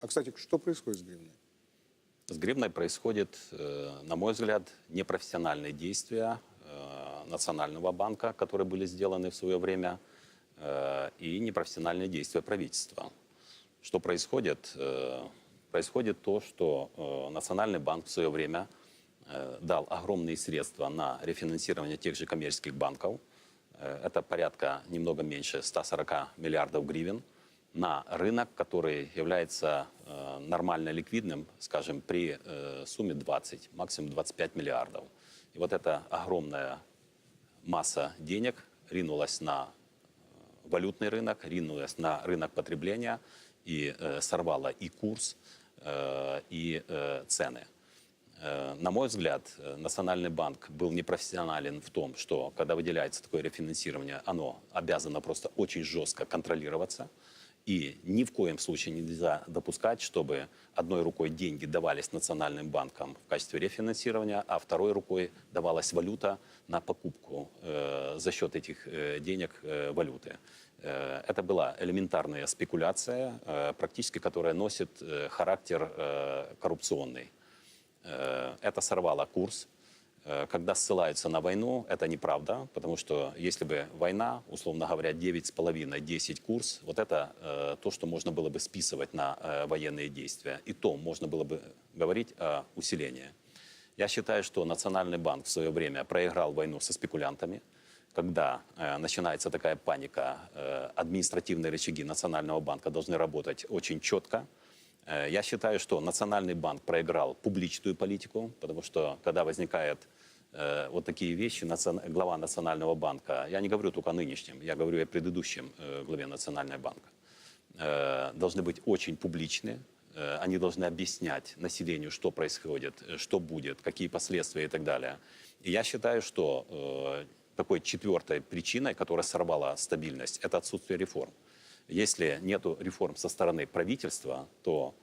А, кстати, что происходит с гривной? С гривной происходит, э, на мой взгляд, непрофессиональные действия э, Национального банка, которые были сделаны в свое время, э, и непрофессиональные действия правительства. Что происходит? Происходит то, что Национальный банк в свое время дал огромные средства на рефинансирование тех же коммерческих банков. Это порядка немного меньше 140 миллиардов гривен на рынок, который является э, нормально ликвидным, скажем, при э, сумме 20, максимум 25 миллиардов. И вот эта огромная масса денег ринулась на э, валютный рынок, ринулась на рынок потребления и сорвала и курс, и цены. На мой взгляд, Национальный банк был непрофессионален в том, что когда выделяется такое рефинансирование, оно обязано просто очень жестко контролироваться. И ни в коем случае нельзя допускать, чтобы одной рукой деньги давались национальным банкам в качестве рефинансирования, а второй рукой давалась валюта на покупку э, за счет этих э, денег э, валюты. Э, это была элементарная спекуляция, э, практически которая носит э, характер э, коррупционный. Э, Это сорвало курс. Э, Когда ссылаются на войну, это неправда, потому что если бы война, условно говоря, 9,5-10 курс, вот это э, то, что можно было бы списывать на э, военные действия. И то можно было бы говорить о усилении. Я считаю, что Национальный банк в свое время проиграл войну со спекулянтами. Когда э, начинается такая паника, э, административные рычаги Национального банка должны работать очень четко. Э, Я считаю, что Национальный банк проиграл публичную политику, потому что когда возникает э, вот такие вещи, глава Национального банка, я не говорю только о нынешнем, я говорю о предыдущем э, главе Национального банка, должны быть очень публичны, они должны объяснять населению, что происходит, что будет, какие последствия и так далее. И я считаю, что такой четвертой причиной, которая сорвала стабильность, это отсутствие реформ. Если нет реформ со стороны правительства, то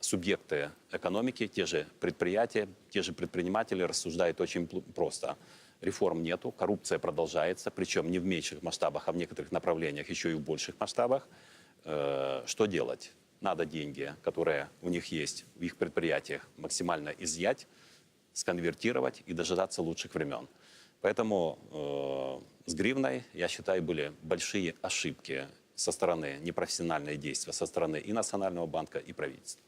субъекты экономики, те же предприятия, те же предприниматели рассуждают очень просто. Реформ нету, коррупция продолжается, причем не в меньших масштабах, а в некоторых направлениях еще и в больших масштабах. Э, что делать? Надо деньги, которые у них есть в их предприятиях, максимально изъять, сконвертировать и дожидаться лучших времен. Поэтому э, с гривной, я считаю, были большие ошибки со стороны непрофессиональные действия со стороны и Национального банка, и правительства.